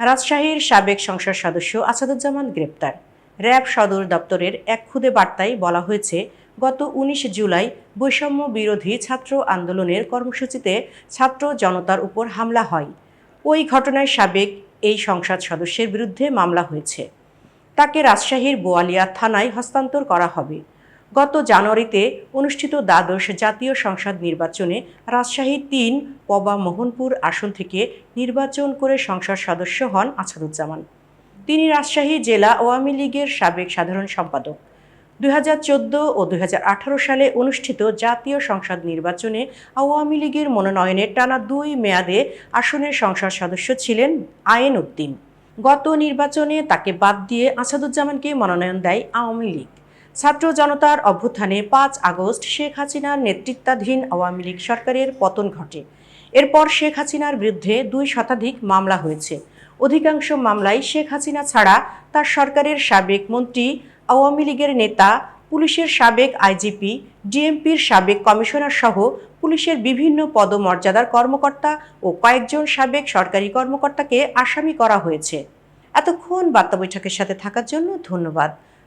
রাজশাহীর সাবেক সংসদ সদস্য আসাদুজ্জামান গ্রেপ্তার। র্যাব সদর দপ্তরের এক খুদে বার্তায় বলা হয়েছে, গত উনিশে জুলাই বৈষম্য বিরোধী ছাত্র আন্দোলনের কর্মসূচিতে ছাত্র জনতার উপর হামলা হয়। ওই ঘটনায় সাবেক এই সংসদ সদস্যের বিরুদ্ধে মামলা হয়েছে। তাকে রাজশাহীর বোয়ালিয়া থানায় হস্তান্তর করা হবে। গত জানুয়ারিতে অনুষ্ঠিত দ্বাদশ জাতীয় সংসদ নির্বাচনে রাজশাহী তিন, পবা মোহনপুর আসন থেকে নির্বাচন করে সংসদ সদস্য হন আসাদুজ্জামান। তিনি রাজশাহী জেলা আওয়ামী লীগের সাবেক সাধারণ সম্পাদক। দুই হাজার চোদ্দ ও দুই হাজার আঠারো সালে অনুষ্ঠিত জাতীয় সংসদ নির্বাচনে আওয়ামী লীগের মনোনয়নে টানা দুই মেয়াদে আসনের সংসদ সদস্য ছিলেন আয়েন উদ্দিন। গত নির্বাচনে তাকে বাদ দিয়ে আসাদুজ্জামানকে মনোনয়ন দেয় আওয়ামী লীগ। ছাত্র জনতার অভ্যুত্থানে পাঁচ আগস্ট শেখ হাসিনার নেতৃত্বাধীন আওয়ামী লীগ সরকারের পতন ঘটে। এরপর শেখ হাসিনার বিরুদ্ধে দুই শতাধিক মামলা হয়েছে। অধিকাংশ মামলায় শেখ হাসিনা ছাড়া তার সরকারের সাবেক মন্ত্রী, আওয়ামী লীগের নেতা, পুলিশের সাবেক আইজিপি, ডিএমপির সাবেক কমিশনার সহ পুলিশের বিভিন্ন পদমর্যাদার কর্মকর্তা ও কয়েকজন সাবেক সরকারি কর্মকর্তাকে আসামি করা হয়েছে। এতক্ষণ বার্তা বৈঠকের সাথে থাকার জন্য ধন্যবাদ।